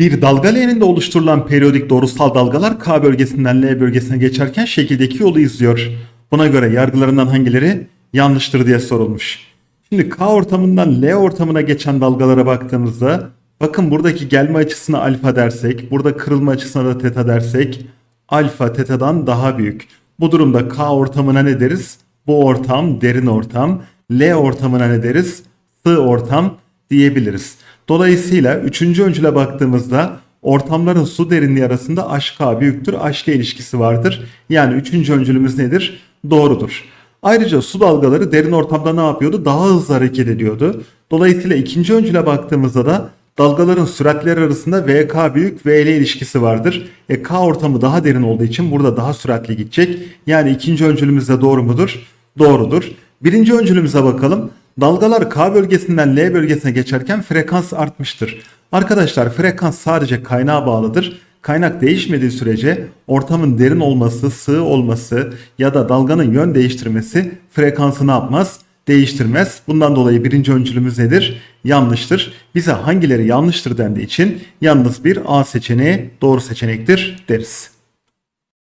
Bir dalga leğeninde oluşturulan periyodik doğrusal dalgalar K bölgesinden L bölgesine geçerken şekildeki yolu izliyor. Buna göre yargılarından hangileri yanlıştır diye sorulmuş. Şimdi K ortamından L ortamına geçen dalgalara baktığımızda bakın buradaki gelme açısına alfa dersek, burada kırılma açısına da teta dersek alfa tetadan daha büyük. Bu durumda K ortamına ne deriz? Bu ortam derin ortam. L ortamına ne deriz? Sığ ortam diyebiliriz. Dolayısıyla üçüncü öncüle baktığımızda ortamların su derinliği arasında HK büyüktür HG ilişkisi vardır. Yani üçüncü öncülümüz nedir? Doğrudur. Ayrıca su dalgaları derin ortamda ne yapıyordu? Daha hızlı hareket ediyordu. Dolayısıyla ikinci öncüle baktığımızda da dalgaların süratleri arasında VK büyük VL ilişkisi vardır. E K ortamı daha derin olduğu için burada daha süratli gidecek. Yani ikinci öncülümüz de doğru mudur? Doğrudur. Birinci öncülümüze bakalım. Dalgalar K bölgesinden L bölgesine geçerken frekans artmıştır. Arkadaşlar frekans sadece kaynağa bağlıdır. Kaynak değişmediği sürece ortamın derin olması, sığ olması ya da dalganın yön değiştirmesi frekansı ne yapmaz? Değiştirmez. Bundan dolayı birinci öncülümüz nedir? Yanlıştır. Bize hangileri yanlıştır dendiği için yalnız bir A seçeneği doğru seçenektir deriz.